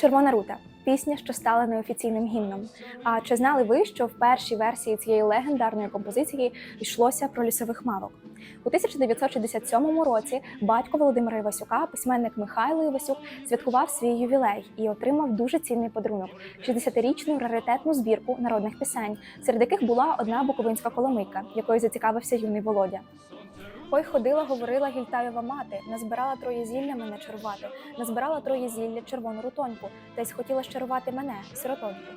Червона рута пісня, що стала неофіційним гімном. А чи знали ви, що в першій версії цієї легендарної композиції йшлося про лісових мавок? У 1967 році батько Володимира Івасюка, письменник Михайло Івасюк, святкував свій ювілей і отримав дуже цінний подарунок 60-річну раритетну збірку народних пісень, серед яких була одна буковинська коломийка, якою зацікавився юний Володя. Ой, ходила, говорила гільтаєва мати, назбирала троє зілля мене чарувати, назбирала троє зілля червону рутоньку, та й схотіла щарувати мене, сиротоньку.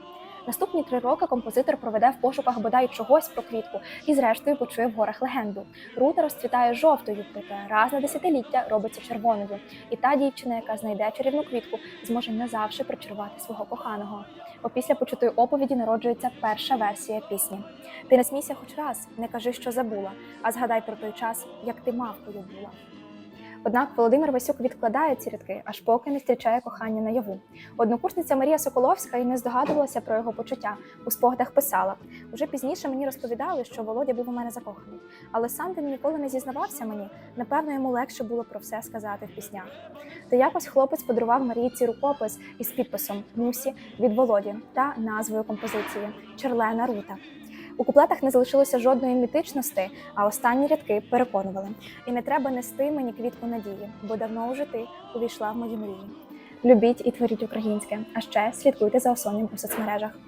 Наступні три роки композитор проведе в пошуках бодай чогось про квітку і, зрештою, почує в горах легенду. Рута розцвітає жовтою, проте раз на десятиліття робиться червоною. І та дівчина, яка знайде чарівну квітку, зможе назавжди причарувати свого коханого. Опісля почутої оповіді народжується перша версія пісні. Ти не смійся хоч раз, не кажи, що забула, а згадай про той час, як ти мавкою була. Однак Володимир Васюк відкладає ці рядки, аж поки не зустрічає кохання наяву. Однокурсниця Марія Соколовська і не здогадувалася про його почуття. У спогадах писала: уже пізніше мені розповідали, що Володя був у мене закоханий, але сам він ніколи не зізнавався мені. Напевно, йому легше було про все сказати в піснях. То якось хлопець подарував Марійці рукопис із підписом Мусі від Володі та назвою композиції Черлена Рута. У куплетах не залишилося жодної мітичності, а останні рядки переконували. І не треба нести мені квітку надії, бо давно уже ти увійшла в мої мрії. Любіть і творіть українське, а ще слідкуйте за осонням у соцмережах.